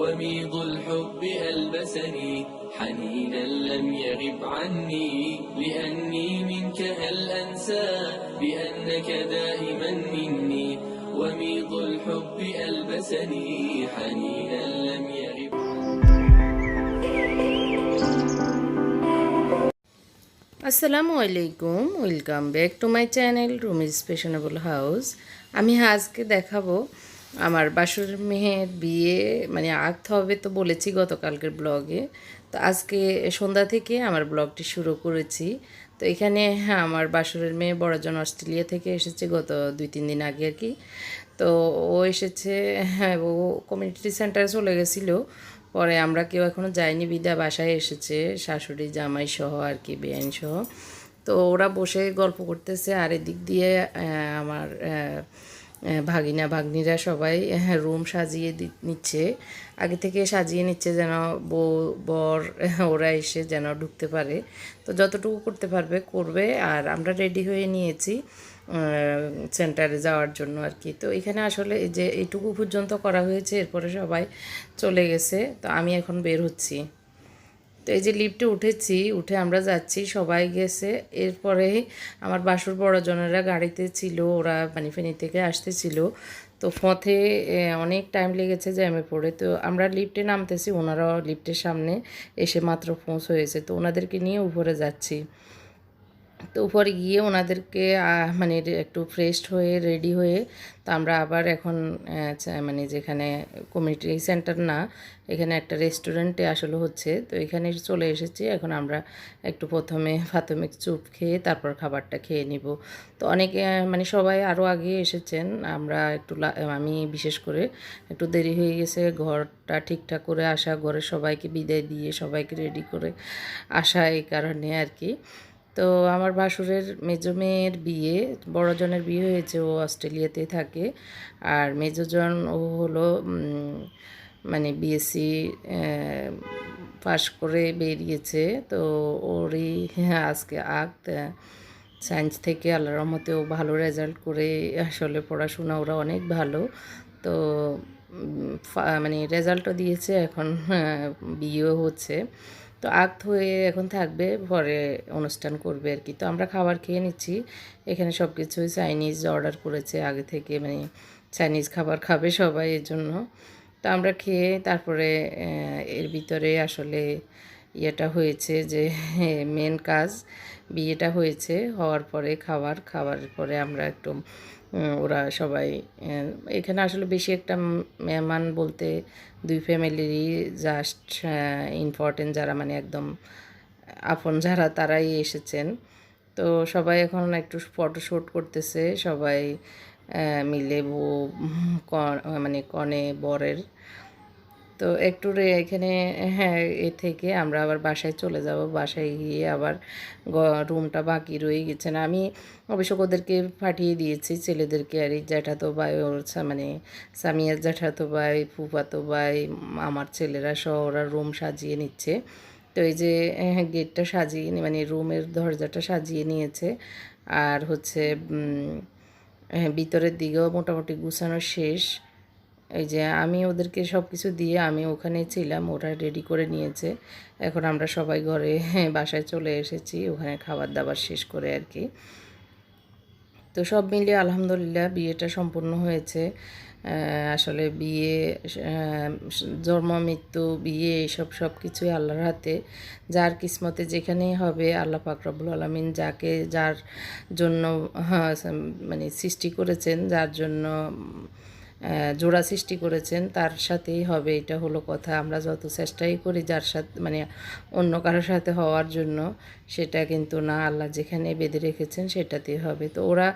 وميض الحب ألبسني حنينا لم يغب عني لأني منك هل أنسى بأنك دائما مني وميض الحب ألبسني حنينا لم يغب আসসালামু আলাইকুম welcome back to my channel Rumi's fashionable house আমি আজকে দেখাবো আমার বাসুর মেয়ের বিয়ে মানে আঁকতে হবে তো বলেছি গতকালকের ব্লগে। তো আজকে সন্ধ্যা থেকে আমার ব্লগটি শুরু করেছি। তো এখানে হ্যাঁ আমার বাসুরের মেয়ে বড়জন অস্ট্রেলিয়া থেকে এসেছে গত দুই, তিন দিন আগে আর কি। তো ও এসেছে হ্যাঁ ও কমিউনিটি সেন্টারে চলে গেছিল। পরে আমরা কেউ এখনও যাইনি, বিদা বাসায় এসেছে, শাশুড়ি, জামাই সহ আর কি, বেআইন সহ। তো ওরা বসে গল্প করতেছে, আর এদিক দিয়ে আমার ভাগিনা, ভাগ্নিরা সবাই রুম সাজিয়ে নিচ্ছে। আগে থেকে সাজিয়ে নিচ্ছে যেন বউ, বর, ওরা এসে যেন ঢুকতে পারে। তো যতটুকু করতে পারবে, করবে। আর আমরা রেডি হয়ে নিয়েছি সেন্টারে যাওয়ার জন্য আর কি। তো এখানে আসলে যে এইটুকু পর্যন্ত করা হয়েছে, এরপরে সবাই চলে গেছে। তো আমি এখন বের হচ্ছি। তো এই যে লিফটে উঠেছি, উঠে আমরা যাচ্ছি, সবাই গেছে। এরপরে আমার বাসুর বড়জনেরা গাড়িতে ছিল, ওরা মানে ফেনি থেকে আসতেছিল। তো পথে অনেক টাইম লেগেছে জ্যামে পড়ে। তো আমরা লিফটে নামতেছি, ওনারাও লিফটের সামনে এসে মাত্র পৌঁছ হয়েছে তো ওনাদেরকে নিয়ে উপরে যাচ্ছি। তো উপরে গিয়ে ওনাদেরকে মানে একটু ফ্রেশ হয়ে রেডি হয়ে তো আমরা আবার এখন মানে যেখানে কমিউনিটি সেন্টার না, এখানে একটা রেস্টুরেন্টে আসলে হচ্ছে। তো এখানে চলে এসেছি, এখন আমরা একটু প্রথমে প্রাথমিক চুপ খেয়ে তারপর খাবারটা খেয়ে নিব। তো অনেকে মানে সবাই আরও আগে এসেছেন, আমরা একটু আমি বিশেষ করে একটু দেরি হয়ে গেছে, ঘরটা ঠিকঠাক করে আসা, ঘরের সবাইকে বিদায় দিয়ে সবাইকে রেডি করে আসা এই কারণে আর কি। তো আমার ভাসুরের মেজো মেয়ের বিয়ে বড়জনের বিয়ে হয়েছে, ও অস্ট্রেলিয়াতে থাকে। আর মেজোজন ও হলো মানে বিএসসি পাশ করে বেরিয়েছে। তো ওরই আজকে আগ সায়েন্স থেকে আল্লাহ ও ভালো রেজাল্ট করে আসলে পড়াশোনা ওরা অনেক ভালো। তো মানে রেজাল্টও দিয়েছে, এখন বিয়েও হচ্ছে। তো আগ হয়ে এখন থাকবে, পরে অনুষ্ঠান করবে আর কি। তো আমরা খাবার খেয়ে নিচ্ছি। এখানে সব কিছুই চাইনিজ অর্ডার করেছে, আগে থেকে মানে চাইনিজ খাবার খাবে সবাই এর জন্য। তো আমরা খেয়ে, তারপরে এর ভিতরে আসলে ইয়েটা হয়েছে যে মেন কাজ বিয়েটা হয়েছে, হওয়ার পরে খাবার খাওয়ার পরে আমরা একটু ওরা সবাই এখানে আসলে বেশি একটা মেহমান বলতে দুই ফ্যামিলিরই জাস্ট ইম্পর্টেন্ট যারা মানে একদম আপন যারা তারাই এসেছেন। তো সবাই এখন একটু ফটোশ্যুট করতেছে, সবাই মিলে বউ মানে কনে, বরের। তো একটু এখানে হ্যাঁ এ থেকে আমরা আবার বাসায় চলে যাব। বাসায় গিয়ে আবার রুমটা বাকি রয়ে গেছে না। আমি অবশ্য ওদেরকে পাঠিয়ে দিয়েছি ছেলেদেরকে আর এই জ্যাঠাতো ভাই ওর মানে সামিয়ার জ্যাঠাতো ভাই ফুফাতো ভাই আমার ছেলেরা সহ ওরা রুম সাজিয়ে নিচ্ছে। তো এই যে গেটটা সাজিয়ে নি- মানে রুমের দরজাটা সাজিয়ে নিয়েছে। আর হচ্ছে হ্যাঁ, ভিতরের দিকেও মোটামুটি গুছানো শেষ। এই যে আমি ওদেরকে সব কিছু দিয়ে আমি ওখানে ছিলাম ওরা রেডি করে নিয়েছে। এখন আমরা সবাই ঘরে বাসায় চলে এসেছি ওখানে খাবার দাবার শেষ করে আর কি। তো সব মিলিয়ে আলহামদুলিল্লাহ বিয়েটা সম্পূর্ণ হয়েছে। আসলে বিয়ে জন্ম মৃত্যু বিয়ে এইসব সব কিছুই আল্লাহর হাতে। যার কিসমতে যেখানেই হবে আল্লাহ পাক রব্বুল আলমিন যাকে যার জন্য হ্যাঁ, মানে সৃষ্টি করেছেন যার জন্য জোড়া সৃষ্টি করেছেন, তার সাথেই হবে, এটা হলো কথা। আমরা যত চেষ্টাই করি যার সাথে মানে অন্য কারোর সাথে হওয়ার জন্য, সেটা কিন্তু না, আল্লাহ যেখানে বেঁধে রেখেছেন সেটাতেই হবে। তো ওরা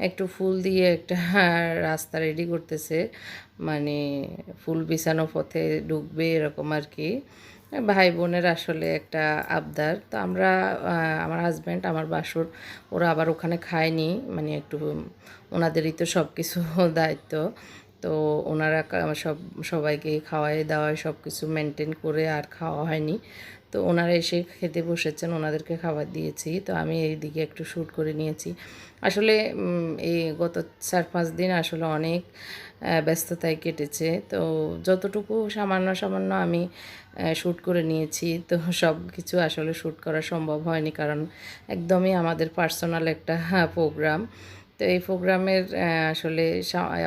একটু ফুল দিয়ে একটা রাস্তা রেডি করতেছে মানে ফুল বিছানো পথে ঢুকবে এরকম আর কি। ভাই বোনের আসলে একটা আবদার। তো আমরা আমার হাজব্যান্ড আমার বাসুর, ওরা আবার ওখানে খায়নি মানে একটু ওনাদেরই তো সব কিছু দায়িত্ব। তো ওনারা সব, সবাইকে খাওয়াই দাওয়াই সব কিছু মেনটেন করে আর খাওয়া হয়নি। তো ওনারা এসে খেতে বসেছেন, ওনাদেরকে খাবার দিয়েছি। তো আমি এইদিকে একটু শ্যুট করে নিয়েছি। আসলে এই গত চার পাঁচ দিন আসলে অনেক ব্যস্ততায় কেটেছে। তো যতটুকু সামান্য সামান্য আমি শ্যুট করে নিয়েছি, তো সব কিছু আসলে শ্যুট করা সম্ভব হয়নি। কারণ একদমই আমাদের পার্সোনাল একটা প্রোগ্রাম তো এই প্রোগ্রামের আসলে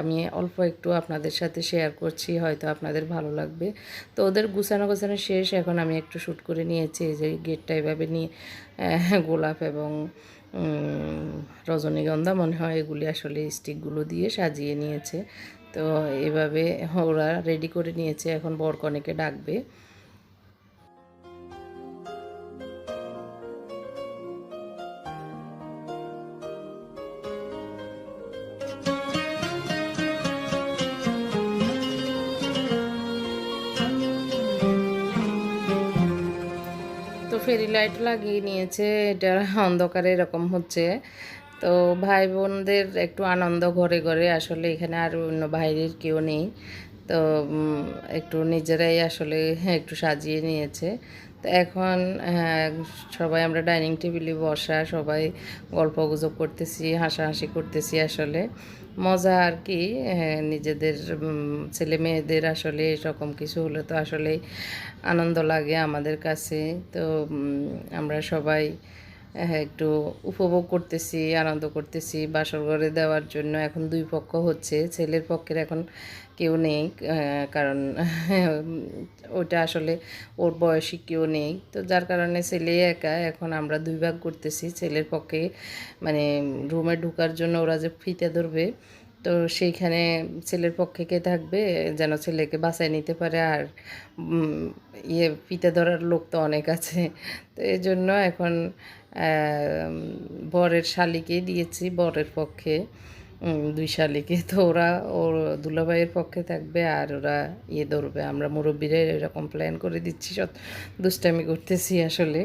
আমি অল্প একটু আপনাদের সাথে শেয়ার করছি, হয়তো আপনাদের ভালো লাগবে। তো ওদের গুছানো গোছানো শেষ, এখন আমি একটু শ্যুট করে নিয়েছি যে গেটটা এভাবে নিয়ে গোলাপ এবং রজনীগন্ধা মনে হয় এগুলি আসলে স্টিকগুলো দিয়ে সাজিয়ে নিয়েছে। তো এভাবে ওরা রেডি করে নিয়েছে, এখন বরকনেকে ডাকবে। ফেরি লাইট লাগিয়ে নিয়েছে এটা অন্ধকারে এরকম হচ্ছে। তো ভাই বোনদের একটু আনন্দ ঘরে ঘরে আসলে এখানে আর অন্য বাইরের কেউ নেই। তো একটু নিজেরাই আসলে একটু সাজিয়ে নিয়েছে। তো এখন হ্যাঁ, সবাই আমরা ডাইনিং টেবিলে বসা সবাই গল্প গুজব করতেছি হাসাহাসি করতেছি আসলে। মজা আর কি হ্যাঁ, নিজেদের ছেলে মেয়েদের আসলে এরকম কিছু হলে তো আসলে আনন্দ লাগে আমাদের কাছে। তো আমরা সবাই একটু উপভোগ করতেছি, আনন্দ করতেছি। বাসর ঘরে দেওয়ার জন্য এখন দুই পক্ষ হচ্ছে, ছেলের পক্ষের এখন কেউ নেই কারণ ওটা আসলে ওর বয়সী কেউ নেই। তো যার কারণে ছেলে একা, এখন আমরা দুই ভাগ করতেছি। ছেলের পক্ষে মানে রুমে ঢোকার জন্য ওরা যে ফিতে ধরবে, তো সেইখানে ছেলের পক্ষে কে থাকবে? যেন ছেলেকে বাঁচায় নিতে পারে। আর ইয়ে পিতে ধরার লোক তো অনেক আছে। তো এই জন্য এখন বরের শালিকে দিয়েছি, বরের পক্ষে দুই শালিকে। তো ওরা, ওর দুলাভাইয়ের পক্ষে থাকবে আর ওরা ইয়ে ধরবে। আমরা মুরব্বীরা এরকম প্ল্যান করে দিচ্ছি সব দুষ্টামি করতেছি আসলে।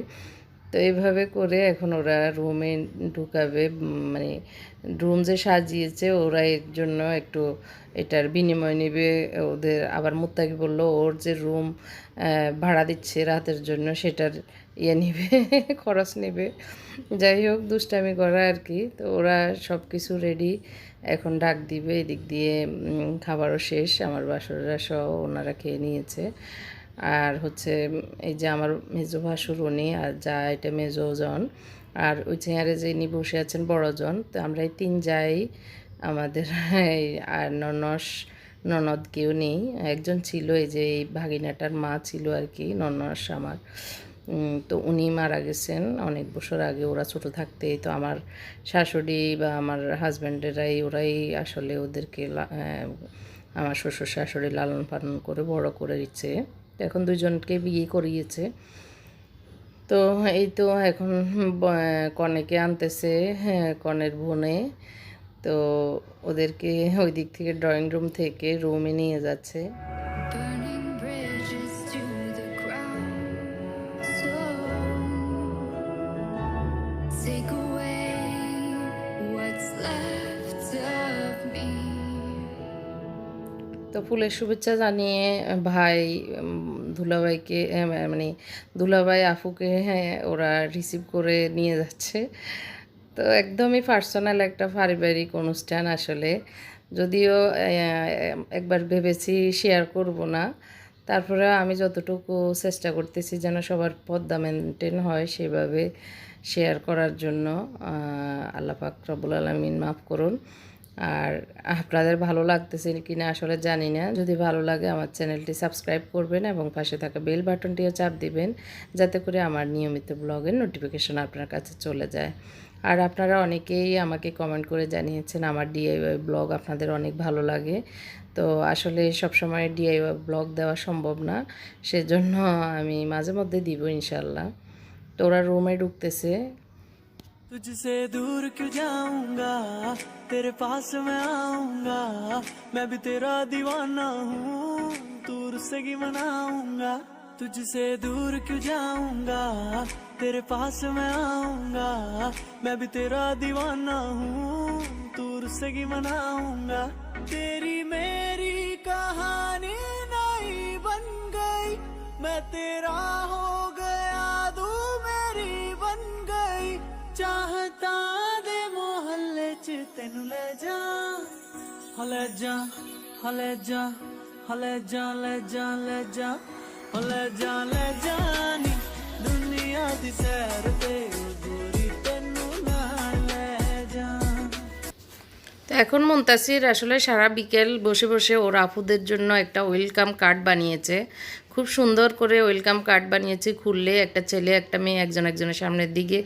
তো এইভাবে করে এখন ওরা রুমে ঢুকাবে মানে রুম যে সাজিয়েছে, ওরা এর জন্য একটু এটার বিনিময় নেবে। ওদের আবার মুত্তাকি বলল, ওর যে রুম ভাড়া দিচ্ছে রাতের জন্য, সেটার ইয়ে নেবে, খরচ নেবে। যাই হোক, দুষ্টামি করা আর কি। তো ওরা সব কিছু রেডি এখন ডাক দিবে, এদিক দিয়ে খাবারও শেষ, আমার বাসররা সহ ওনারা খেয়ে নিয়েছে। আর হচ্ছে, এই যে আমার মেজো ভাসুর, উনি আর যা এটা মেজো জন, আর ওই চেয়ারে যে ইনি বসে আছেন বড়জন তো আমরা এই তিন যাই, আমাদের এই আর ননস ননদ কেউ নেই। একজন ছিল, এই যে এই ভাগিনাটার মা ছিল আর কি, ননস আমার। তো উনি মারা গেছেন অনেক বছর আগে, ওরা ছোট থাকতেই। তো আমার শাশুড়ি বা আমার হাজব্যান্ডেরাই, ওরাই আসলে ওদেরকে আমার শ্বশুর শাশুড়ি লালন পালন করে বড় করে দিচ্ছে। এখন দুজনকে বিয়ে করিয়েছে। তো এই তো এখন কনেকে আনতেছে হ্যাঁ কনের বোনে। তো ওদেরকে ওই দিক থেকে ড্রয়িং রুম থেকে রুমে নিয়ে যাচ্ছে। ফুলের শুভেচ্ছা জানিয়ে, ভাই দুলাভাইকে মানে দুলাভাই আফুকে হ্যাঁ ওরা রিসিভ করে নিয়ে যাচ্ছে। তো একদমই পার্সোনাল একটা পারিবারিক অনুষ্ঠান আসলে। যদিও একবার ভেবেছি শেয়ার করব না। তারপরে আমি যতটুকু চেষ্টা করতেছি যেন সবার পদ্মা মেনটেন হয় সেভাবে শেয়ার করার জন্য আল্লাহ পাক রব্বুল আলমিন মাফ করুন। আর আপনাদের ভালো লাগতেছে কি না আসলে জানি না। যদি ভালো লাগে আমার চ্যানেলটি সাবস্ক্রাইব করবেন এবং পাশে থাকা বেল বাটনটিও চাপ দিবেন, যাতে করে আমার নিয়মিত ব্লগের নোটিফিকেশন আপনার কাছে চলে যায়। আর আপনারা অনেকেই আমাকে কমেন্ট করে জানিয়েছেন, আমার ডিআইওয়াই ব্লগ আপনাদের অনেক ভালো লাগে। তো আসলে সবসময় ডিআইওয়াই ব্লগ দেওয়া সম্ভব না, সেজন্য আমি মাঝে মধ্যে দিব ইনশাল্লাহ তো ওরা রুমে ঢুকতেছে तुझसे दूर क्यों जाऊँगा? तेरे पास मैं आऊँगा। मैं भी तेरा दीवाना हूँ, दूर से ही मनाऊँगा। तुझसे दूर क्यों जाऊँगा? तेरे पास मैं आऊँगा। मैं भी तेरा दीवाना हूँ, दूर से ही मनाऊँगा। तेरी मेरी कहानी नई बन गई। मैं तेरा हो ਤੈਨੂੰ ਲੈ ਜਾ ਹੋ ਲੈ ਜਾ ਹੋ ਲੈ ਜਾ ਹੋ ਲੈ ਜਾ ਲੈ ਜਾ ਲੈ ਜਾ ਹੋ ਲੈ ਜਾ ਲੈ ਜਾ ਨੀ ਦੁਨੀਆ ਦੀ ਸੈਰ ਤੇ ਓ ਗੋਰੀ ਤੈਨੂੰ ਨਾਲ ਲੈ ਜਾ তো এখন মুন্তাসির আসলে সারা বিকেল বসে বসে ওর আপুদের জন্য একটা ওয়েলকাম কার্ড বানিয়েছে খুব সুন্দর করে ওয়েলকাম কার্ড বানিয়েছে খুললে একটা ছেলে একটা মেয়ে একজন একজনের সামনের দিকে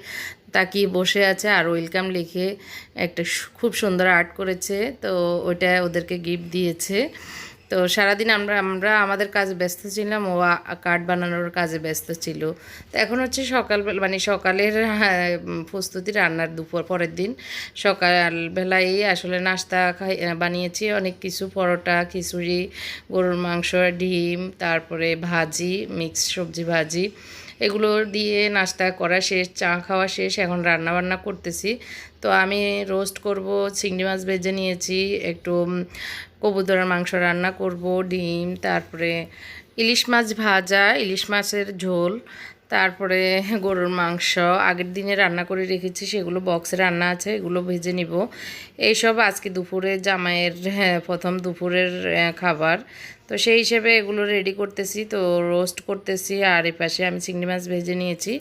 তাকিয়ে বসে আছে আর ওয়েলকাম লিখে একটা খুব সুন্দর আর্ট করেছে। তো ওইটা ওদেরকে গিফট দিয়েছে। তো সারাদিন আমরা আমরা আমাদের কাজে ব্যস্ত ছিলাম, ও কার্ড বানানোর কাজে ব্যস্ত ছিল। তো এখন হচ্ছে সকালবেলা মানে সকালের প্রস্তুতি রান্নার দুপুর, পরের দিন। সকালবেলায় আসলে নাস্তা খাই বানিয়েছি। অনেক কিছু, পরোটা, খিচুড়ি, গরুর মাংস, ডিম, তারপরে ভাজি মিক্স সবজি ভাজি। এগুলো দিয়ে নাস্তা করা শেষ চা খাওয়া শেষ এখন রান্না বান্না করতেছি। তো আমি রোস্ট করব চিংড়ি মাছ ভেজে নিয়েছি একটু কবুতরের মাংস রান্না করব ডিম তারপরে ইলিশ মাছ ভাজা ইলিশ মাছের ঝোল তারপরে গরুর মাংস। আগের দিনে রান্না করে রেখেছি সেগুলো বক্সে রান্না আছে এগুলো ভেজে নিব। এইসব আজকে দুপুরে জামাইয়ের হ্যাঁ, প্রথম দুপুরের খাবার। তো সেই হিসেবে এগুলো রেডি করতেছি, তো রোস্ট করতেছি, আর এপাশে পাশে আমি চিংড়ি মাছ ভেজে নিয়েছি।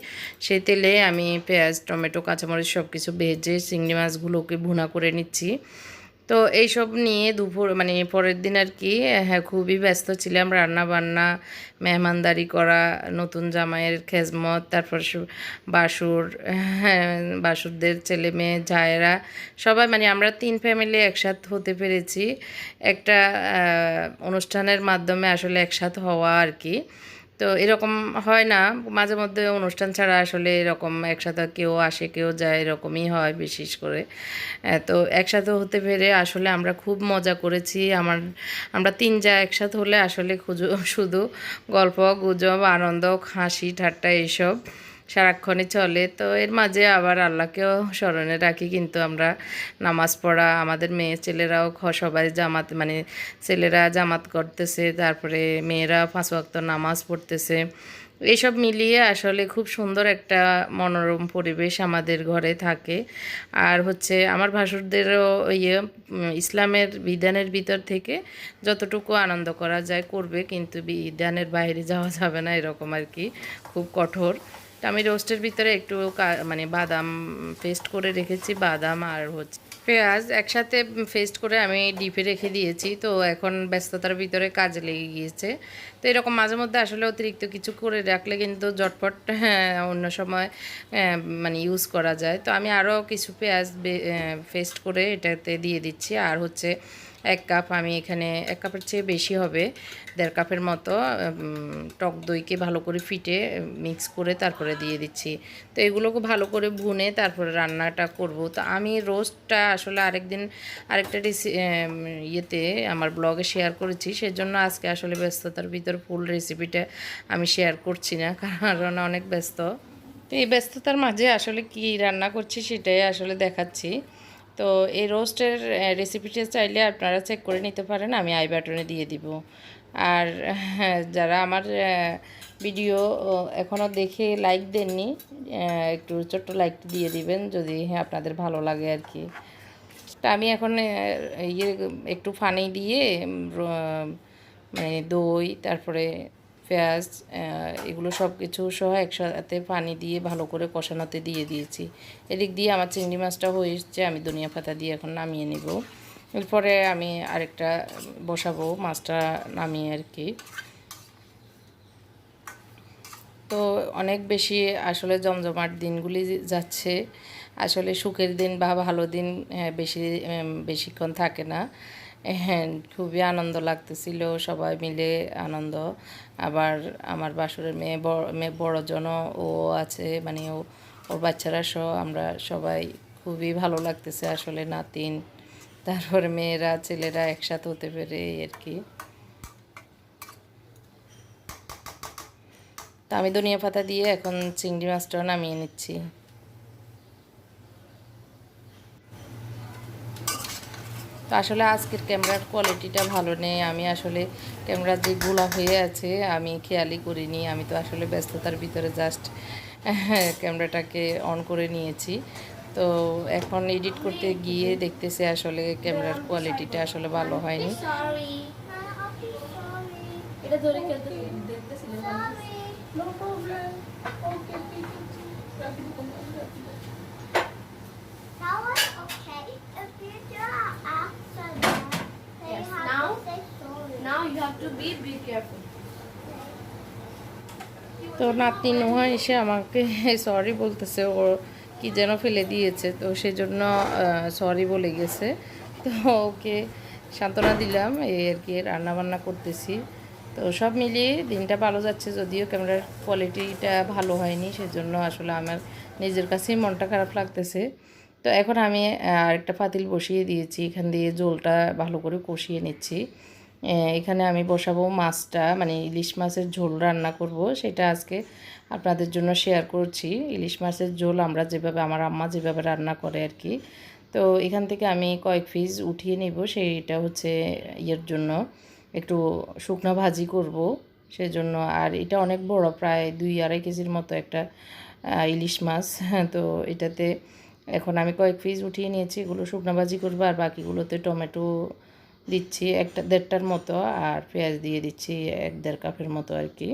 সেই তেলে আমি পেঁয়াজ, টমেটো, কাঁচামরিচ সব কিছু ভেজে চিংড়ি মাছগুলোকে ভুনা করে নিচ্ছি। তো এইসব নিয়ে দুপুর মানে পরের দিন আর কি হ্যাঁ খুবই ব্যস্ত ছিলাম। রান্না বান্না মেহমানদারি করা, নতুন জামাইয়ের খেজমত, তারপর বাসুর হ্যাঁ বাসুরদের ছেলে মেয়ে, জায়েরা, সবাই মানে আমরা তিন ফ্যামিলি একসাথ হতে পেরেছি। একটা অনুষ্ঠানের মাধ্যমে আসলে একসাথ হওয়া আর কি। তো এরকম হয় না। মাঝে মধ্যে অনুষ্ঠান ছাড়া আসলে এরকম একসাথে কেউ আসে, কেউ যায় এরকমই হয় বিশেষ করে। তো একসাথে হতে পেরে আসলে আমরা খুব মজা করেছি। আমার, আমরা তিন যা একসাথে হলে আসলে শুধু গল্প, গুজব, আনন্দ, হাসি, ঠাট্টা এইসব সারাক্ষণই চলে। তো এর মাঝে আবার আল্লাহকেও স্মরণে রাখি, কিন্তু আমরা নামাজ পড়া, আমাদের মেয়ে ছেলেরাও সবাই জামাত মানে ছেলেরা জামাত করতেছে, তারপরে মেয়েরা পাঁচ ওয়াক্ত নামাজ পড়তেছে। এইসব মিলিয়ে আসলে খুব সুন্দর একটা মনোরম পরিবেশ আমাদের ঘরে থাকে। আর হচ্ছে আমার ভাসুরদেরও ইয়ে ইসলামের বিধানের ভিতর থেকে যতটুকু আনন্দ করা যায় করবে, কিন্তু বিধানের বাইরে যাওয়া যাবে না, এরকম আর কি। খুব কঠোর। তো আমি রোস্টের ভিতরে একটু মানে বাদাম পেস্ট করে রেখেছি বাদাম আর হচ্ছে পেঁয়াজ একসাথে ফেস্ট করে আমি ডিপে রেখে দিয়েছি। তো এখন ব্যস্ততার ভিতরে কাজে লেগে গিয়েছে। তো এরকম মাঝে মধ্যে আসলে অতিরিক্ত কিছু করে রাখলে কিন্তু জটপট হ্যাঁ, অন্য সময় মানে ইউজ করা যায়। তো আমি আরও কিছু পেঁয়াজ ফেস্ট করে এটাতে দিয়ে দিচ্ছি। আর হচ্ছে এক কাপ আমি এখানে এক কাপের চেয়ে বেশি হবে, দেড় কাপের মতো টক দইকে ভালো করে ফিটে মিক্স করে তারপরে দিয়ে দিচ্ছি। তো এগুলোকে ভালো করে ভুনে তারপরে রান্নাটা করব। তো আমি রোস্টটা আসলে আরেকদিন আরেকটা রেসি ইয়েতে আমার ব্লগে শেয়ার করেছি, সেজন্য আজকে আসলে ব্যস্ততার ভিতর ফুল রেসিপিটা আমি শেয়ার করছি না, কারণ অনেক ব্যস্ত। তো এই ব্যস্ততার মাঝে আসলে কি রান্না করছি সেটাই আসলে দেখাচ্ছি। তো এই রোস্টের রেসিপিটা চাইলে আপনারা চেক করে নিতে পারেন আমি আই বাটনে দিয়ে দিব। আর হ্যাঁ, যারা আমার ভিডিও এখনও দেখে লাইক দেননি একটু ছোট্ট লাইক দিয়ে দিবেন যদি হ্যাঁ আপনাদের ভালো লাগে আর কি তা আমি এখন ইয়ে একটু ফানি দিয়ে মানে দই তারপরে পেঁয়াজ এগুলো সব কিছু সহ একসাথে পানি দিয়ে ভালো করে কষানোতে দিয়ে দিয়েছি। এদিক দিয়ে আমার চিংড়ি মাছটা হয়ে হয়েছে, আমি ধনিয়া পাতা দিয়ে এখন নামিয়ে নেব। এরপরে আমি আরেকটা বসাবো মাছটা নামিয়ে আর কি। তো অনেক বেশি আসলে জমজমাট দিনগুলি যাচ্ছে। আসলে সুখের দিন বা ভালো দিন বেশি বেশিক্ষণ থাকে না। হ্যাঁ খুবই আনন্দ লাগতেছিল, সবাই মিলে আনন্দ। আবার আমার বাসুরের মেয়ে মেয়ে বড়জনও ও আছে মানে ও, ওর বাচ্চারা সহ আমরা সবাই খুবই ভালো লাগতেছে আসলে নাতিন, তারপরে মেয়েরা, ছেলেরা একসাথে হতে পেরে আর কি। তা আমি ধনিয়া পাতা দিয়ে এখন চিংড়ি মাছটাও নামিয়ে নিচ্ছি। তো আসলে আজকের ক্যামেরার কোয়ালিটিটা ভালো নেই। আমি আসলে ক্যামেরার যে গোলা হয়ে আছে আমি খেয়ালই করিনি। আমি তো আসলে ব্যস্ততার ভিতরে জাস্ট হ্যাঁ ক্যামেরাটাকে অন করে নিয়েছি। তো এখন এডিট করতে গিয়ে দেখতেছি আসলে ক্যামেরার কোয়ালিটিটা আসলে ভালো হয়নি। এটা ধরে খেলতে দেখতেছিলেন. Now you have to be be careful তো নাতনি নোহা এসে আমাকে সরি বলতেছে, ও কি যেন ফেলে দিয়েছে, তো সেজন্য সরি বলে গেছে। তো ওকে সান্ত্বনা দিলাম এই আর কি রান্না বান্না করতেছি। তো সব মিলিয়ে দিনটা ভালো যাচ্ছে, যদিও ক্যামেরার কোয়ালিটিটা ভালো হয়নি, সেজন্য আসলে আমার নিজের কাছেই মনটা খারাপ লাগতেছে। তো এখন আমি আরেকটা পাতিল বসিয়ে দিয়েছি, এখান দিয়ে জলটা ভালো করে কষিয়ে নিচ্ছি। এখানে আমি বসাবো মাছটা মানে ইলিশ মাছের ঝোল রান্না করব, সেটা আজকে আপনাদের জন্য শেয়ার করছি। ইলিশ মাছের ঝোল আমরা যেভাবে, আমার আম্মা যেভাবে রান্না করে আর কি। তো এখান থেকে আমি কয়েক পিস উঠিয়ে নিব, সেইটা হচ্ছে ইয়ের জন্য। একটু শুকনো ভাজি করব, সেজন্য। আর এটা অনেক বড়, প্রায় দুই আড়াই কেজির মতো একটা ইলিশ মাছ। তো এটাতে এখন আমি কয়েক পিস উঠিয়ে নিয়েছি, এগুলো শুকনো ভাজি করব, আর বাকিগুলোতে টমেটো দিচ্ছি একটা দেড়টার মতো আর পেঁয়াজ দিয়ে দিচ্ছি এক দেড় কাপের মতো আর কি।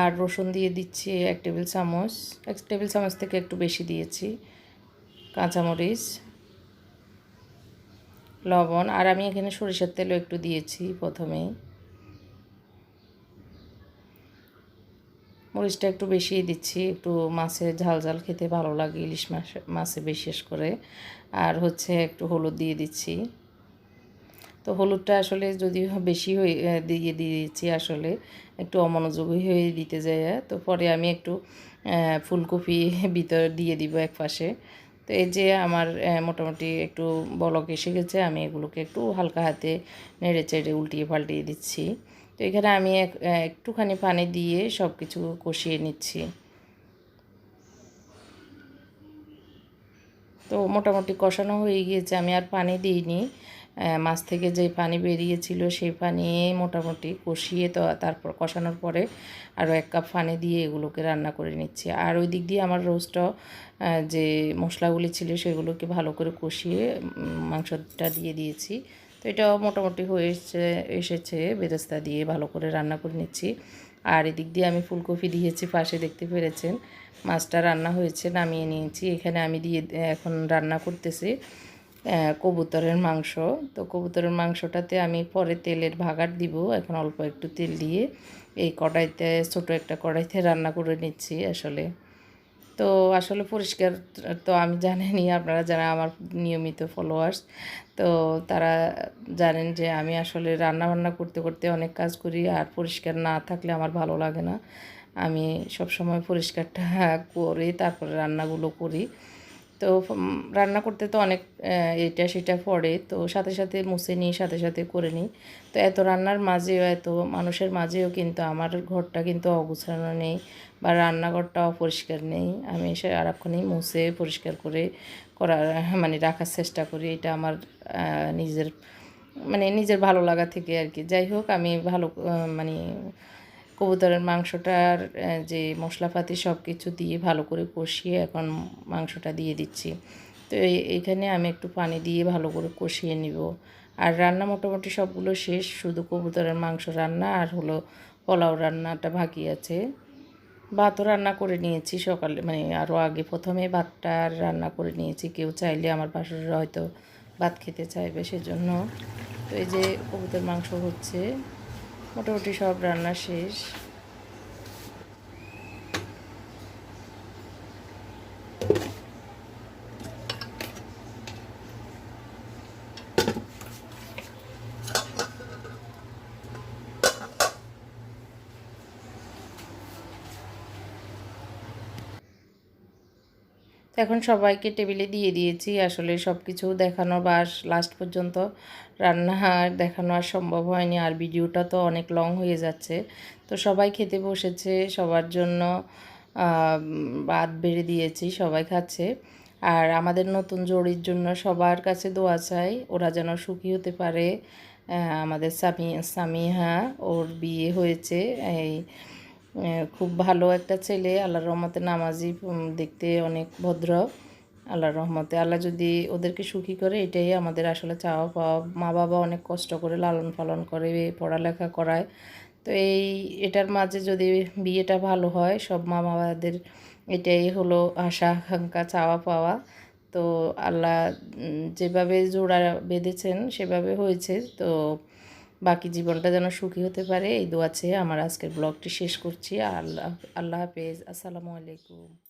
আর রসুন দিয়ে দিচ্ছি এক টেবিল চামচ। এক টেবিল চামচ থেকে একটু বেশি দিয়েছি কাঁচামরিচ, লবণ। আর আমি এখানে সরিষার তেলও একটু দিয়েছি প্রথমেই। মরিচটা একটু বেশিই দিচ্ছি, একটু মাছে ঝাল ঝাল খেতে ভালো লাগে, ইলিশ মাছ, মাছে বিশেষ করে। আর হচ্ছে একটু হলুদ দিয়ে দিচ্ছি। তো হলুদটা আসলে যদি বেশি হয়ে দিয়ে দিয়েছি আসলে, একটু অমনোযোগী হয়ে দিতে যায়। তো পরে আমি একটু ফুলকপি ভিতর দিয়ে দিব এক পাশে তো এই যে আমার মোটামুটি একটু বলক এসে গেছে, আমি এগুলোকে একটু হালকা হাতে নেড়ে চেড়ে উল্টিয়ে পাল্টিয়ে দিচ্ছি। তো এখানে আমি এক- একটুখানি পানি দিয়ে সব কিছু কষিয়ে নিচ্ছি। তো মোটামুটি কষানো হয়ে গিয়েছে আমি আর পানি দিইনি। মাছ থেকে যে পানি বেরিয়েছিল সেই পানি মোটামুটি কষিয়ে তো তারপর কষানোর পরে আরও এক কাপ পানি দিয়ে এগুলোকে রান্না করে নিচ্ছি। আর ওই দিক দিয়ে আমার রোস্টও আহ, যে মশলাগুলি ছিল সেগুলোকে ভালো করে কষিয়ে মাংসটা দিয়ে দিয়েছি। তো এটাও মোটামুটি হয়ে এসে এসেছে। বেরেস্তা দিয়ে ভালো করে রান্না করে নিচ্ছি। আর এদিক দিয়ে আমি ফুলকপি দিয়েছি, পাশে দেখতে পেরেছেন। মাছটা রান্না হয়েছে, নামিয়ে নিয়েছি। এখানে আমি দিয়ে এখন রান্না করতেছি কবুতরের মাংস। তো কবুতরের মাংসটাতে আমি পরে তেলের ভাগার দিব। এখন অল্প একটু তেল দিয়ে এই কড়াইতে, ছোটো একটা কড়াইতে রান্না করে নিচ্ছি আসলে। তো আসলে পরিষ্কার তো আমি জানেনই, আপনারা যারা আমার নিয়মিত ফলোয়ার্স তো তারা জানেন যে আমি আসলে রান্না বান্না করতে করতে অনেক কাজ করি আর পরিষ্কার না থাকলে আমার ভালো লাগে না। আমি সব সময় পরিষ্কারটা করে তারপরে রান্নাগুলো করি। তো রান্না করতে তো অনেক এটা সেটা পড়ে, তো সাথে সাথে মুছে নিই, সাথে সাথে করে নিই। তো এত রান্নার মাঝেও, এত মানুষের মাঝেও কিন্তু আমার ঘরটা কিন্তু অগুছানো নেই। বা রান্নাঘরটা অপরিষ্কার নেই, আমি সারাক্ষণই মুছে পরিষ্কার করে করার মানে রাখার চেষ্টা করি। এটা আমার নিজের মানে নিজের ভালো লাগা থেকে আর কি। যাই হোক, আমি ভালো মানে কবুতরের মাংসটার যে মশলাপাতি সব কিছু দিয়ে ভালো করে কষিয়ে এখন মাংসটা দিয়ে দিচ্ছি। তো এইখানে আমি একটু পানি দিয়ে ভালো করে কষিয়ে নিব। আর রান্না মোটামুটি সবগুলো শেষ, শুধু কবুতরের মাংস রান্না আর হলো পোলাও রান্নাটা বাকি আছে। ভাতও রান্না করে নিয়েছি সকালে মানে আরও আগে প্রথমে ভাতটা রান্না করে নিয়েছি। কেউ চাইলে আমার বাসুরা হয়তো ভাত খেতে চাইবে সেজন্য। তো এই যে কবুতর মাংস হচ্ছে, মোটামুটি সব রান্না শেষ। তো এখন সবাইকে টেবিলে দিয়ে দিয়েছি। আসলে সব কিছু দেখানো বা লাস্ট পর্যন্ত রান্না দেখানো আর সম্ভব হয়নি। আর ভিডিওটা তো অনেক লং হয়ে যাচ্ছে। তো সবাই খেতে বসেছে, সবার জন্য ভাত বেড়ে দিয়েছি, সবাই খাচ্ছে। আর আমাদের নতুন জড়ির জন্য সবার কাছে দোয়া চাই, ওরা যেন সুখী হতে পারে। আমাদের সামি, সামিহা, ওর বিয়ে হয়েছে, এই খুব ভালো একটা ছেলে, আল্লাহর রহমতে নামাজি দেখতে অনেক ভদ্র। আল্লাহর রহমতে আল্লাহ যদি ওদেরকে সুখী করে, এটাই আমাদের আসলে চাওয়া পাওয়া। মা বাবা অনেক কষ্ট করে লালন পালন করে, পড়ালেখা করায়। তো এই, এটার মাঝে যদি বিয়েটা ভালো হয়, সব মা বাবাদের এটাই হলো আশা, আকাঙ্ক্ষা, চাওয়া পাওয়া। তো আল্লাহ যেভাবে জোড়া বেঁধেছেন, সেভাবে হয়েছে। তো বাকি জীবনটা যেন সুখী হতে পারে। এই দোয়া চেয়ে আমার আজকের ব্লগটি শেষ করছি। আল্লাহ আল্লাহ হাফেজ। আসসালামু আলাইকুম।